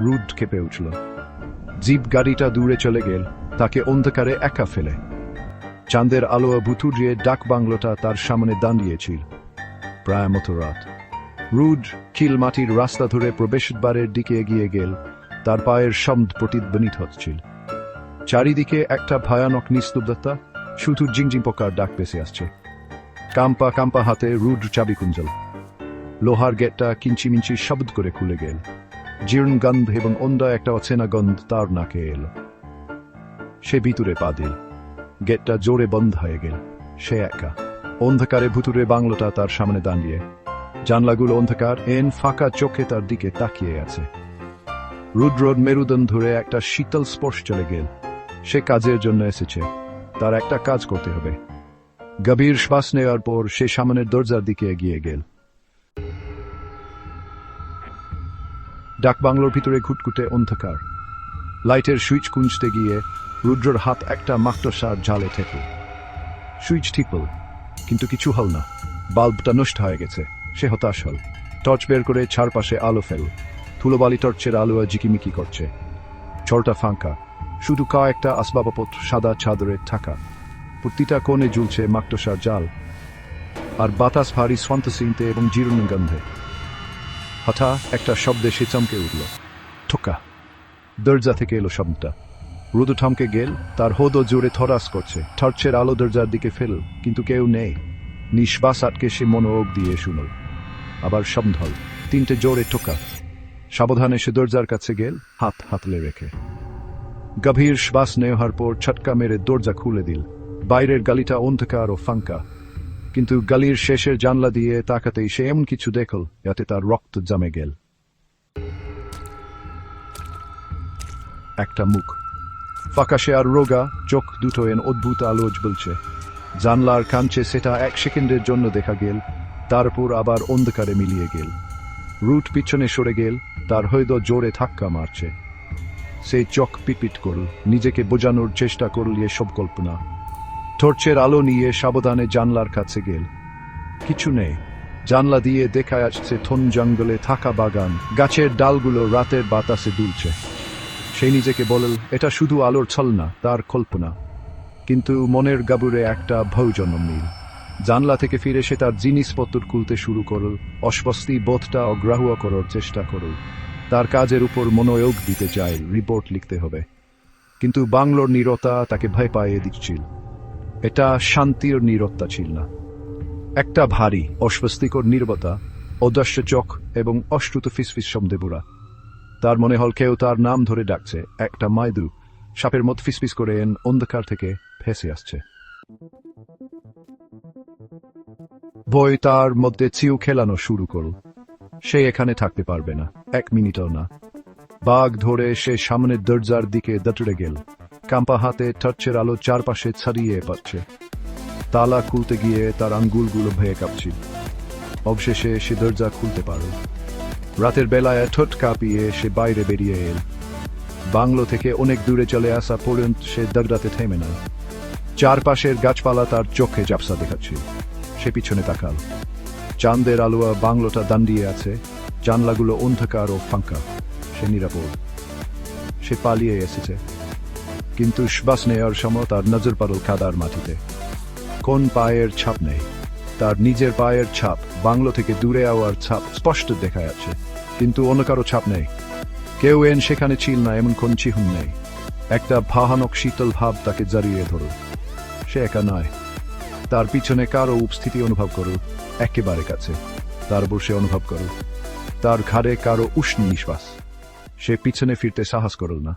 Rude কেঁপে উঠল। Zip গাড়িটা দূরে চলে গেল, তাকে অন্ধকারে একা ফেলে। চাঁদের আলো ভুতুরিয়ে ডাক বাংলোটা তার সামনে দাঁড়িয়েছিল। প্রায় মতো রাত। রুড খিল মাটির রাস্তা ধরে প্রবেশদ্বারের দিকে এগিয়ে গেল, তার পায়ের শব্দ প্রতিধ্বনিত হচ্ছিল। চারিদিকে একটা ভয়ানক নিস্তব্ধতা, শুধু জিংজিং পোকার ডাক পেছে আসছে। কাম্পা কাম্পা হাতে রুড চাবি কুঞ্জল লোহার গেটটা কিঞ্চিমিঞ্চি শব্দ করে খুলে গেল। জীর্ণ গন্ধ এবং অন্য একটা অচেনা গন্ধ তার নাকে এলো। সে ভিতরে পা দিল। গেটটা জোরে বন্ধ হয়ে গেল। সে একা। অন্ধকারে ভুতুরে বাংলোটা তার সামনে দাঁড়িয়ে। জানলাগুলো অন্ধকার, এন ফাঁকা চোখে তার দিকে তাকিয়ে আছে। রুদ্রদ মেরুদণ্ড ধরে একটা শীতল স্পর্শ চলে গেল। সে কাজের জন্য এসেছে। তার একটা কাজ করতে হবে। গভীর শ্বাস নেওয়ার পর সে সামনের দরজার দিকে এগিয়ে গেল। ডাক বাংলোর ভিতরে ঘুটকুটে অন্ধকার। লাইটের সুইচ কুঞ্চতে গিয়ে রুদ্রর হাত একটা মাকটসার জালে ঠেকল সুইচ ঠিক হল, কিন্তু কিছু হল না। বাল্বটা নষ্ট হয়ে গেছে, সে হতাশ হল। টর্চ বের করে চারপাশে আলো ফেল। ধুলোবালি টর্চের আলো জিকিমিকি করছে। চরটা ফাঁকা, শুধু কা একটা আসবাবপত্র সাদা চাদরে থাকা প্রতিটা কোণে ঝুলছে মাকটসার জাল। আর বাতাস ভারী সন্তসিনতে এবং জীর্ণ গন্ধে। হঠাৎ একটা শব্দে সে চমকে উঠল। ঠোকা দরজা থেকে এলো শব্দটা। রুদু থমকে গেল, তার হোদো জোরে থরাস করছে। টর্চের আলো দরজার দিকে ফেল, কিন্তু কেউ নেই। নিঃশ্বাস আটকে সে মনোয়োগ দিয়ে শুনল। আবার হল। তিনটে জোরে ঠোকা সাবধানে সে দরজার কাছে গেল, হাত হাতলে রেখে। গভীর শ্বাস নেওয়ার পর ছটকা মেরে দরজা খুলে দিল। বাইরের গালিটা অন্ধকার ও ফাঙ্কা কিন্তু গালির শেষের জানলা দিয়ে তাকাতেই সে এমন কিছু দেখল যাতে তার রক্ত জমে গেল। একটা মুখ। ফাঁকাশে আর রোগা, চোখ দুটো এন অদ্ভুত আলো বলছে। জানলার কাঞ্চে সেটা এক সেকেন্ডের জন্য দেখা গেল তারপর আবার অন্ধকারে মিলিয়ে গেল। রুট পিছনে সরে গেল, তার হয়তো জোরে ধাক্কা মারছে। সে চোখ পিটপিট করল, নিজেকে বোঝানোর চেষ্টা করল এসব কল্পনা। টর্চের আলো নিয়ে সাবধানে জানলার কাছে গেল। কিছু নেই। জানলা দিয়ে দেখা যাচ্ছে থন জঙ্গলে থাকা বাগান। গাছের ডালগুলো রাতের বাতাসে দুলছে। সে নিজেকে বলল, এটা শুধু আলোর ছল না, তার কল্পনা। কিন্তু মনের গাবুরে একটা ভয় জন্ম নিল জানলা থেকে ফিরে সে তার জিনিসপত্র খুলতে শুরু করল। অস্বস্তি বোধটা অগ্রাহ্য করার চেষ্টা করল। তার কাজের উপর মনোয়োগ দিতে চায়। রিপোর্ট লিখতে হবে। কিন্তু বাংলোর নীরতা তাকে ভয় পাইয়ে দিচ্ছিল। এটা শান্তির নীরবতা ছিল না। একটা ভারী, অস্বস্তিকর নীরবতা, অদস্য চোখ এবং অশ্রুত ফিসফিস শব্দে বুড়া তার মনে হল কেউ তার নাম ধরে ডাকছে, একটা মায়দু সাপের মত ফিসফিস করে এন অন্ধকার থেকে ভেসে আসছে। বই তার মধ্যে চিউ খেলানো শুরু করল। সে এখানে থাকতে পারবে না, এক মিনিটও না। বাঘ ধরে সে সামনের দরজার দিকে দটড়ে গেল। কাম্পা হাতে টর্চের আলো চারপাশে ছাড়িয়ে পাচ্ছে। তালা খুলতে গিয়ে তার আঙ্গুলগুলো ভয়ে কাঁপছিল অবশেষে সে দরজা খুলতে পারল। রাতের বেলায় ঠোঁট কাঁপিয়ে সে বাইরে বেরিয়ে এল। বাংলো থেকে অনেক দূরে চলে আসা পর্যন্ত সে দরজাতে থেমে না চারপাশের গাছপালা তার চোখে জাপসা দেখাচ্ছিল সে পিছনে তাকাল। চাঁদের আলোয়া বাংলোটা দাঁড়িয়ে আছে। জানলাগুলো অন্ধকার ও ফাঁকা। সে নিরাপদ। সে পালিয়ে এসেছে। কিন্তু শ্বাস নেওয়ার সময় তার নজর পড়ল কাদার মাটিতে। কোন পায়ের ছাপ নেই? তার নিজের পায়ের ছাপ বাংলো থেকে দূরে আওয়ার ছাপ স্পষ্ট দেখা যাচ্ছে, কিন্তু অন্য কারও ছাপ নেই। কেউ এন সেখানে ছিল না, এমন কোন চিহ্ন নেই। একটা ভাহানক শীতল ভাব তাকে জড়িয়ে ধরল। সে একা নয়। তার পিছনে কারও উপস্থিতি অনুভব করল একেবারে কাছে। তার বসে অনুভব করল তার ঘাড়ে কারও উষ্ণ নিঃশ্বাস। সে পিছনে ফিরতে সাহস করল না।